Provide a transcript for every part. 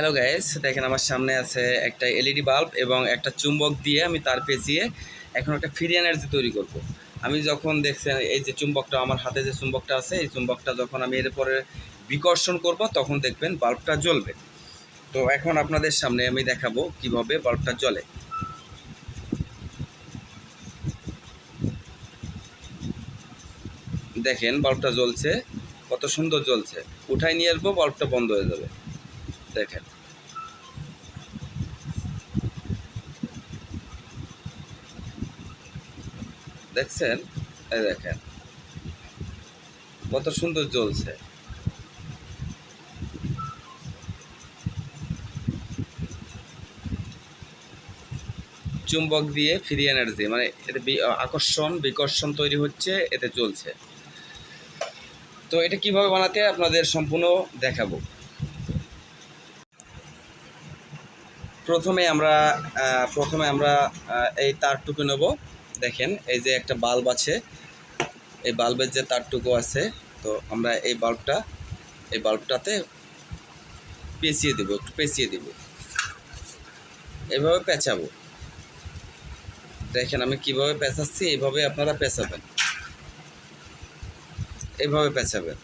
Hello guys দেখেন, আমার সামনে আছে একটা এলইডি বাল্ব এবং একটা চুম্বক দিয়ে আমি তার পেঁচিয়ে এখন একটা ফ্রি এনার্জি তৈরি করব। আমি যখন দেখছেন, এই যে চুম্বকটা, আমার হাতে যে চুম্বকটা আছে, এই চুম্বকটা যখন আমি এর পরে বিকর্ষণ করব, তখন দেখবেন বাল্বটা জ্বলবে। তো এখন আপনাদের সামনে আমি দেখাবো কীভাবে বাল্বটা জ্বলে। দেখেন বাল্বটা জ্বলছে, কত সুন্দর জ্বলছে। উঠাই নিয়ে আসব বাল্বটা বন্ধ হয়ে যাবে। দেখেন। দেখছেন? এই দেখেন। কত সুন্দর জ্বলছে। চুম্বক দিয়ে ফ্রি এনার্জি মানে এতে আকর্ষণ, বিকর্ষণ তৈরি হচ্ছে, এতে চলছে তো এটা কীভাবে বানাতে, আপনাদের সম্পূর্ণ দেখাবো। প্রথমে আমরা প্রথমে আমরা এই তারটুকু নেব। দেখেন, এই যে একটা বাল্ব আছে, এই বাল্বের যে তারটুকু আছে, তো আমরা এই বাল্বটা, এই বাল্বটাতে পেঁচিয়ে দেবো, একটু পেঁচিয়ে দেব। এভাবে পেঁচাবো। দেখেন, আমি কীভাবে পেঁচাচ্ছি এইভাবে আপনারা পেঁচাবেন। এইভাবে পেঁচাবেন।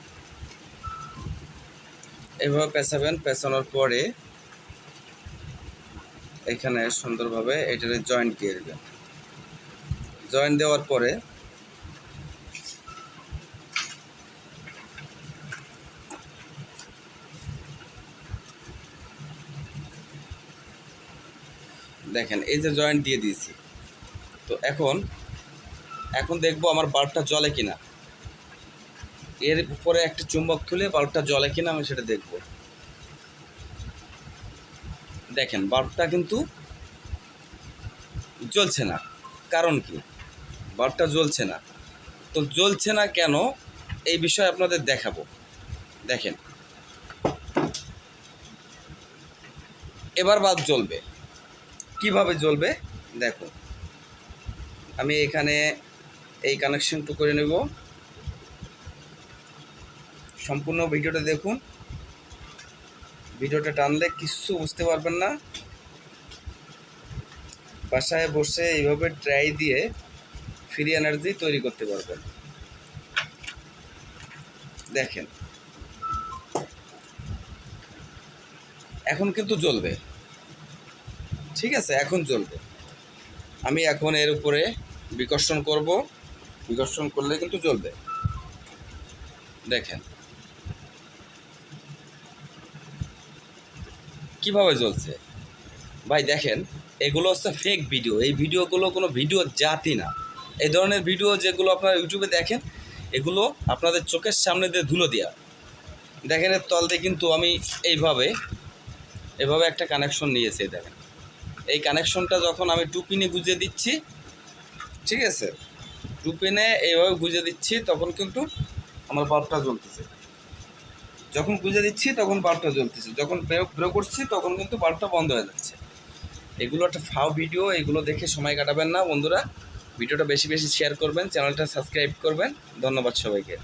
এইভাবে পেঁচাবেন, পেঁচানোর পরে এখানে সুন্দরভাবে এটারে জয়েন্ট দিয়ে দেবেন জয়েন্ট দেওয়ার পরে দেখেন, এই যে জয়েন্ট দিয়ে দিয়েছি। তো এখন এখন দেখব আমার বাল্বটা জ্বলে কিনা। এর উপরে একটা চুম্বক তুলে বাল্বটা জ্বলে কিনা আমি সেটা দেখব। দেখেন, বাল্বটা কিন্তু জ্বলছে না। কারণ কি? বাল্বটা জ্বলছে না। তো জ্বলছে না কেন? এই বিষয়ে আপনাদের দেখাবো। দেখেন। এবার বাল্ব জ্বলবে। কীভাবে জ্বলবে? দেখো আমি এখানে এই কানেকশনটু করে নেব। সম্পূর্ণ ভিডিওটা দেখুন। ভিডিওটা টানলে কিচ্ছু বুঝতে পারবেন না। বাসায় বসে এইভাবে ট্রাই দিয়ে ফ্রি এনার্জি তৈরি করতে পারবেন। দেখেন। এখন কিন্তু জ্বলবে। ঠিক আছে, এখন জ্বলবে। আমি এখন এর উপরে বিকর্ষণ করব। বিকর্ষণ করলে কিন্তু জ্বলবে। দেখেন। কীভাবে চলছে? ভাই দেখেন, এগুলো হচ্ছে ফেক ভিডিও এই ভিডিওগুলো কোনো ভিডিও জাতি না। এই ধরনের ভিডিও যেগুলো আপনারা ইউটিউবে দেখেন, এগুলো আপনাদের চোখের সামনে দিয়ে ধুলো দেওয়া দেখেন এর তলতে কিন্তু আমি এইভাবে, এভাবে একটা কানেকশন নিয়েছি দেখেন। এই কানেকশনটা যখন আমি টু পিনে গুঁজে দিচ্ছি, ঠিক আছে? টুপিনে এইভাবে গুঁজে দিচ্ছি, তখন কিন্তু আমার বাল্বটা জ্বলতেছে। যখন গুঁজে দিচ্ছি, তখন বাল্বটা জ্বলতেছে। যখন প্রয়োগ প্রয়োগ করছি, তখন কিন্তু বাল্বটা বন্ধ হয়ে যাচ্ছে। এগুলো একটা ফাও ভিডিও, এগুলো দেখে সময় কাটাবেন না, বন্ধুরা। ভিডিওটা বেশি বেশি শেয়ার করবেন, চ্যানেলটা সাবস্ক্রাইব করবেন। ধন্যবাদ সবাইকে।